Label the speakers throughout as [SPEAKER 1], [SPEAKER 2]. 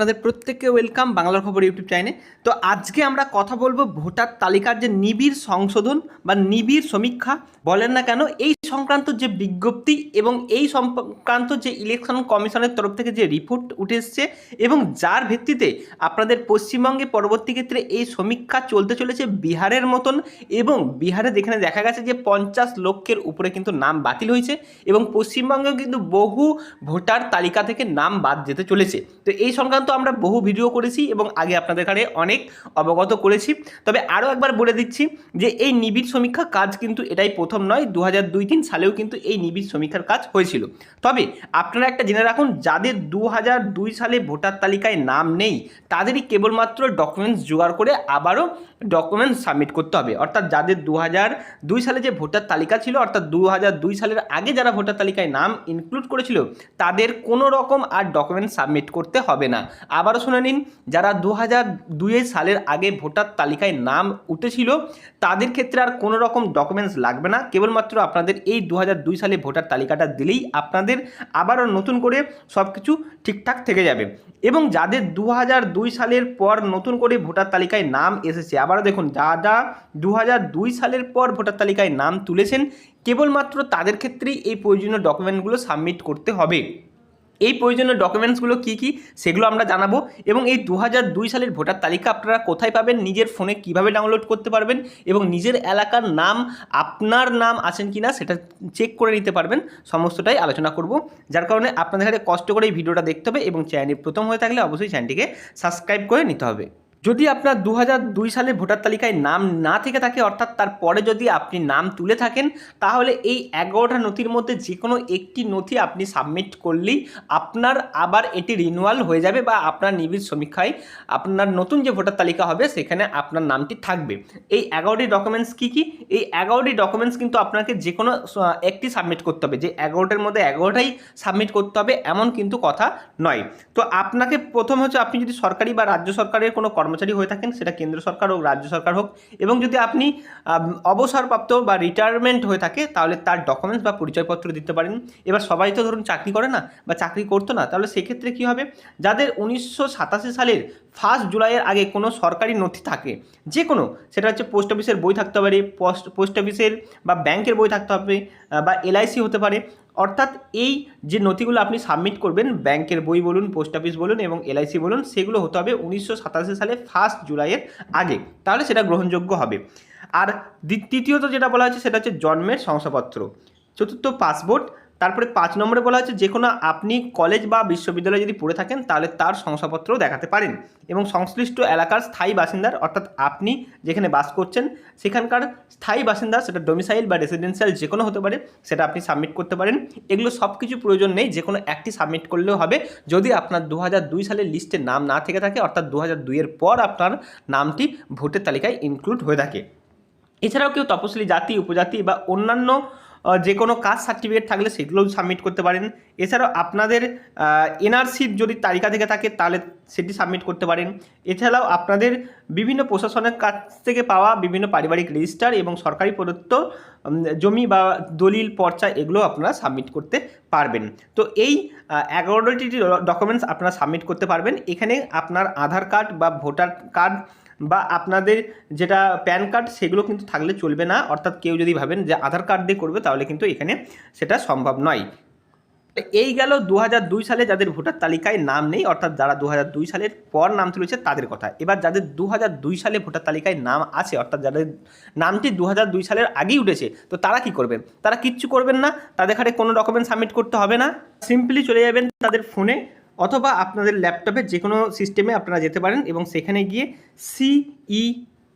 [SPEAKER 1] আপনাদের প্রত্যেককে ওয়েলকাম বাংলার খবর ইউটিউব চ্যানেলে। তো আজকে আমরা কথা বলব ভোটার তালিকার যে নিবিড় সংশোধন বা নিবিড় সমীক্ষা, বলেন না কেন, এই সংক্রান্ত যে বিজ্ঞপ্তি এবং এই সংক্রান্ত যে ইলেকশন কমিশনের তরফ থেকে যে রিপোর্ট উঠে এসছে এবং যার ভিত্তিতে আপনাদের পশ্চিমবঙ্গে পরবর্তী ক্ষেত্রে এই সমীক্ষা চলতে চলেছে বিহারের মতন এবং বিহারে যেখানে দেখা গেছে যে পঞ্চাশ লক্ষের উপরে কিন্তু নাম বাতিল হয়েছে এবং পশ্চিমবঙ্গেও কিন্তু বহু ভোটার তালিকা থেকে নাম বাদ যেতে চলেছে। তো এই সংক্রান্ত আমরা বহু ভিডিও করেছি এবং আগে আপনাদের কাছে অনেক অবগত করেছি। তবে আরও একবার বলে দিচ্ছি যে এই নিবিড় সমীক্ষা কাজ কিন্তু এটাই প্রথম নয় দু হাজার দুই তিন সালেও কিন্তু এই নিবিড় সমীক্ষার কাজ হয়েছিল। তবে আপনারা একটা জেনে রাখুন, যাদের দু হাজার দুই সালে ভোটার তালিকায় নাম নেই, তাদেরই কেবলমাত্র ডকুমেন্টস জোগাড় করে আবারও ডকুমেন্টস সাবমিট করতে হবে। অর্থাৎ যাদের দু দুই সালে যে ভোটার তালিকা ছিল, অর্থাৎ দু দুই সালের আগে যারা ভোটার তালিকায় নাম ইনক্লুড করেছিল, তাদের কোনো রকম আর ডকুমেন্ট সাবমিট করতে হবে না। আবারও শুনে নিন, যারা দু হাজার দুই সালের আগে ভোটার তালিকায় নাম উঠেছিল, তাদের ক্ষেত্রে আর কোনো রকম ডকুমেন্টস লাগবে না। কেবলমাত্র আপনাদের এই দু দুই সালে ভোটার তালিকাটা দিলেই আপনাদের আবারও নতুন করে সব কিছু ঠিকঠাক থেকে যাবে। এবং যাদের দু দুই সালের পর নতুন করে ভোটার তালিকায় নাম এসেছে আবারও দেখুন যারা দু সালের পর ভোটার তালিকায় নাম তুলেছেন, কেবলমাত্র তাদের ক্ষেত্রেই এই প্রয়োজনীয় ডকুমেন্টগুলো সাবমিট করতে হবে। এই প্রয়োজনীয় ডকুমেন্টসগুলো কী কী সেগুলো আমরা জানাব এবং এই দু সালের ভোটার তালিকা আপনারা কোথায় পাবেন, নিজের ফোনে কীভাবে ডাউনলোড করতে পারবেন এবং নিজের এলাকার নাম, আপনার নাম আছেন কি না সেটা চেক করে নিতে পারবেন, সমস্তটাই আলোচনা করব। যার কারণে আপনাদের কাছে কষ্ট করে এই ভিডিওটা দেখতে হবে এবং চ্যানেল প্রথম হয়ে থাকলে অবশ্যই চ্যানেলটিকে সাবস্ক্রাইব করে নিতে হবে। যদি আপনার দু দুই সালে ভোটার তালিকায় নাম না থেকে থাকে, অর্থাৎ তারপরে যদি আপনি নাম তুলে থাকেন, তাহলে এই এগারোটা নথির মধ্যে যে কোনো একটি নথি আপনি সাবমিট করলেই আপনার আবার এটি রিনুয়াল হয়ে যাবে বা আপনার নিবিড় সমীক্ষায় আপনার নতুন যে ভোটার তালিকা হবে, সেখানে আপনার নামটি থাকবে। এই এগারোটি ডকুমেন্টস কী কী? এই এগারোটি ডকুমেন্টস কিন্তু আপনাকে যে কোনো একটি সাবমিট করতে হবে। যে এগারোটার মধ্যে এগারোটাই সাবমিট করতে হবে, এমন কিন্তু কথা নয়। তো আপনাকে প্রথম হচ্ছে আপনি যদি সরকারি বা রাজ্য সরকারের কোনো কর্মচারী হয়ে থাকেন, সেটা কেন্দ্র সরকার হোক, রাজ্য সরকার হোক, এবং যদি আপনি অবসরপ্রাপ্ত বা রিটায়ারমেন্ট হয়ে থাকে, তাহলে তার ডকুমেন্টস বা পরিচয়পত্র দিতে পারেন। এবার সবাই তো ধরুন চাকরি করে না বা চাকরি করতো না, তাহলে সেক্ষেত্রে কী হবে? যাদের উনিশশো সাতাশি সালের ফার্স্ট জুলাইয়ের আগে কোনো সরকারি নথি থাকে, যে কোনো, সেটা হচ্ছে পোস্ট অফিসের বই থাকতে পারে, পোস্ট পোস্ট অফিসের বা ব্যাংকের বই থাকতে হবে বা এলআইসি হতে পারে। অর্থাৎ এই যে নথিগুলো আপনি সাবমিট করবেন, ব্যাংকের বই বলুন, পোস্ট অফিস বলুন এবং এলআইসি বলুন, সেগুলো হতে হবে উনিশশো সাতাশি সালে ফার্স্ট জুলাইয়ের আগে। তাহলে সেটা গ্রহণযোগ্য হবে। আর তৃতীয়ত যেটা বলা হচ্ছে সেটা হচ্ছে জন্মের শংসাপত্র। চতুর্থ পাসপোর্ট তারপরে পাঁচ নম্বরে বলা হচ্ছে যে কোনো আপনি কলেজ বা বিশ্ববিদ্যালয়ে যদি পড়ে থাকেন, তাহলে তার শংসাপত্রও দেখাতে পারেন। এবং সংশ্লিষ্ট এলাকার স্থায়ী বাসিন্দার, অর্থাৎ আপনি যেখানে বাস করছেন, সেখানকার স্থায়ী বাসিন্দা, সেটা ডোমিসাইল বা রেসিডেন্সিয়াল যে কোনো হতে পারে, সেটা আপনি সাবমিট করতে পারেন। এগুলো সব কিছু প্রয়োজন নেই যে কোনো একটি সাবমিট করলেও হবে। যদি আপনার দু সালের লিস্টে নাম না থেকে থাকে, অর্থাৎ দু হাজার দুইয়ের পর আপনার নামটি ভোটের তালিকায় ইনক্লুড হয়ে থাকে। এছাড়াও কেউ তপশিলি জাতি, উপজাতি বা অন্যান্য যে কোনো কাস্ট সার্টিফিকেট থাকলে সেগুলোও সাবমিট করতে পারেন। এছাড়াও আপনাদের এনআরসির যদি তালিকা থেকে থাকে, তাহলে সেটি সাবমিট করতে পারেন। এছাড়াও আপনাদের বিভিন্ন প্রশাসনের কাছ থেকে পাওয়া বিভিন্ন পারিবারিক রেজিস্টার এবং সরকারি প্রদত্ত জমি বা দলিল, পর্চা এগুলো আপনারা সাবমিট করতে পারবেন। তো এই এগারোটি ডকুমেন্টস আপনারা সাবমিট করতে পারবেন। এখানে আপনার আধার কার্ড বা ভোটার কার্ড বা আপনাদের যেটা প্যান কার্ড সেগুলো কিন্তু থাকলে চলবে না। অর্থাৎ কেউ যদি ভাবেন যে আধার কার্ড দিয়ে করবে তাহলে কিন্তু এখানে সেটা সম্ভব নয়। এই গেল দু সালে যাদের ভোটার তালিকায় নাম নেই, অর্থাৎ যারা দু সালের পর নাম তুলেছে তাদের কথা। এবার যাদের দু সালে ভোটার তালিকায় নাম আছে, অর্থাৎ যাদের নামটি দু সালের আগেই উঠেছে, তো তারা কি করবেন তারা কিচ্ছু করবেন না, তাদের খাটে কোনো ডকুমেন্ট সাবমিট করতে হবে না সিম্পলি চলে যাবেন তাদের ফোনে অথবা আপনাদের ল্যাপটপে যে কোনো সিস্টেমে আপনারা যেতে পারেন এবং সেখানে গিয়ে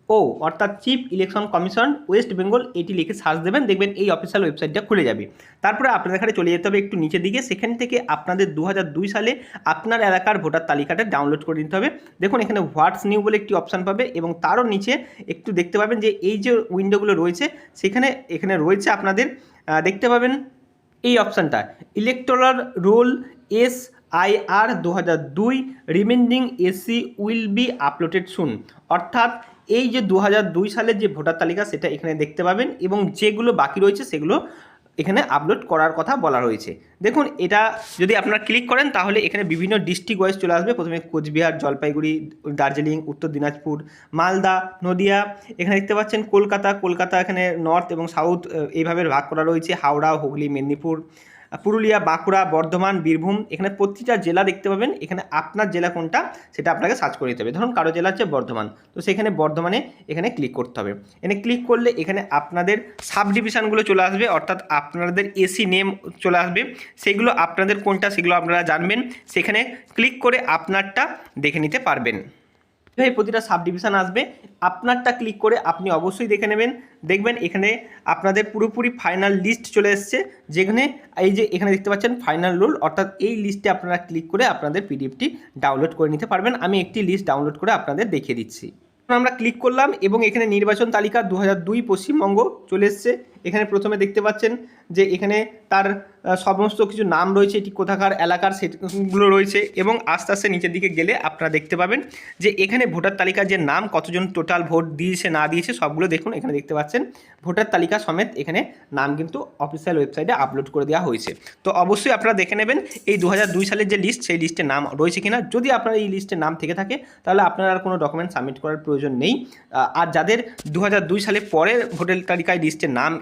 [SPEAKER 1] সিইও অর্থাৎ chief election commission West Bengal এটি লিখে সার্চ দেবেন, দেখবেন এই অফিসিয়াল ওয়েবসাইটটা খুলে যাবে। তারপরে আপনাদের এখানে চলে যেতে হবে একটু নিচের দিকে, সেখান থেকে আপনাদের দু সালে আপনার এলাকার ভোটার তালিকাটা ডাউনলোড করে নিতে হবে। দেখুন, এখানে হোয়াটস নিউ বলে একটি অপশান পাবে এবং তারও নিচে একটু দেখতে পাবেন যে এই যে উইন্ডোগুলো রয়েছে, সেখানে, এখানে রয়েছে আপনাদের দেখতে পাবেন এই অপশানটা electoral roll S I R দু হাজার দুই remaining AC will be uploaded soon অর্থাৎ এই যে দু হাজার দুই সালের যে ভোটার তালিকা, সেটা এখানে দেখতে পাবেন এবং যেগুলো বাকি রয়েছে, সেগুলো এখানে আপলোড করার কথা বলা রয়েছে। দেখুন, এটা যদি আপনারা ক্লিক করেন, তাহলে এখানে বিভিন্ন ডিস্ট্রিক্ট ওয়াইজ চলে আসবে। প্রথমে কোচবিহার, জলপাইগুড়ি, দার্জিলিং, উত্তর দিনাজপুর, মালদা, নদিয়া, এখানে দেখতে পাচ্ছেন কলকাতা কলকাতা এখানে নর্থ এবং সাউথ এইভাবে ভাগ করা রয়েছে। হাওড়া, হুগলি, মেদিনীপুর পুরুলিয়া, বাঁকুড়া, বর্ধমান, বীরভূম এখানে প্রতিটা জেলা দেখতে পাবেন। এখানে আপনার জেলা কোনটা সেটা আপনাকে সার্চ করে দিতে হবে। ধরুন কারও জেলা হচ্ছে বর্ধমান। তো সেখানে বর্ধমানে এখানে ক্লিক করতে হবে। এখানে ক্লিক করলে এখানে আপনাদের সাব ডিভিশনগুলো চলে আসবে। অর্থাৎ আপনাদের এসি নেম চলে আসবে। সেগুলো আপনাদের কোনটা সেগুলো আপনারা জানবেন। সেখানে ক্লিক করে আপনারটা দেখে নিতে পারবেন। এই প্রতিটা সাব ডিভিশন আসবে। আপনারটা ক্লিক করে আপনি অবশ্যই দেখে নেবেন। দেখবেন এখানে আপনাদের পুরোপুরি ফাইনাল লিস্ট চলে এসছে, যেখানে এই যে এখানে দেখতে পাচ্ছেন ফাইনাল রুল অর্থাৎ এই লিস্টে আপনারা ক্লিক করে আপনাদের পিডিএফটি ডাউনলোড করে নিতে পারবেন। আমি একটি লিস্ট ডাউনলোড করে আপনাদের দেখিয়ে দিচ্ছি। আমরা ক্লিক করলাম এবং এখানে নির্বাচন তালিকা দু পশ্চিমবঙ্গ চলে এসছে। এখানে প্রথমে দেখতে পাচ্ছেন যে এখানে তার সমস্ত কিছু নাম রয়েছে, এটি কোথাকার এলাকার সেগুলো রয়েছে এবং আস্তে আস্তে নিচের দিকে গেলে আপনারা দেখতে পাবেন যে এখানে ভোটার তালিকার যে নাম, কতজন টোটাল ভোট দিয়েছে, না দিয়েছে, সবগুলো দেখুন, এখানে দেখতে পাচ্ছেন। ভোটার তালিকা সমেত এখানে নাম কিন্তু অফিসিয়াল ওয়েবসাইটে আপলোড করে দেওয়া হয়েছে। তো অবশ্যই আপনারা দেখে নেবেন এই দু সালের যে লিস্ট সেই লিস্টে নাম রয়েছে কিনা। যদি আপনার এই লিস্টে নাম থেকে থাকে, তাহলে আপনার আর কোনো ডকুমেন্ট সাবমিট করার প্রয়োজন নেই। আর যাদের দু সালে পরে ভোটার তালিকায় লিস্টে নাম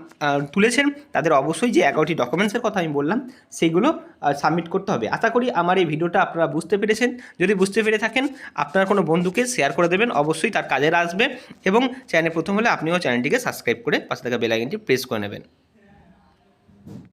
[SPEAKER 1] তুলেছেন, তাদের অবশ্যই যে এগারোটি ডকুমেন্টসের কথা আমি বললাম, সেইগুলো সাবমিট করতে হবে। আশা করি আমার এই ভিডিওটা আপনারা বুঝতে পেরেছেন। যদি বুঝতে পেরে থাকেন, আপনার কোনো বন্ধুকে শেয়ার করে দেবেন, অবশ্যই তার কাজে আসবে এবং চ্যানেল প্রথম হলে আপনিও চ্যানেলটিকে সাবস্ক্রাইব করে পাশে থাকা বেল প্রেস করে নেবেন।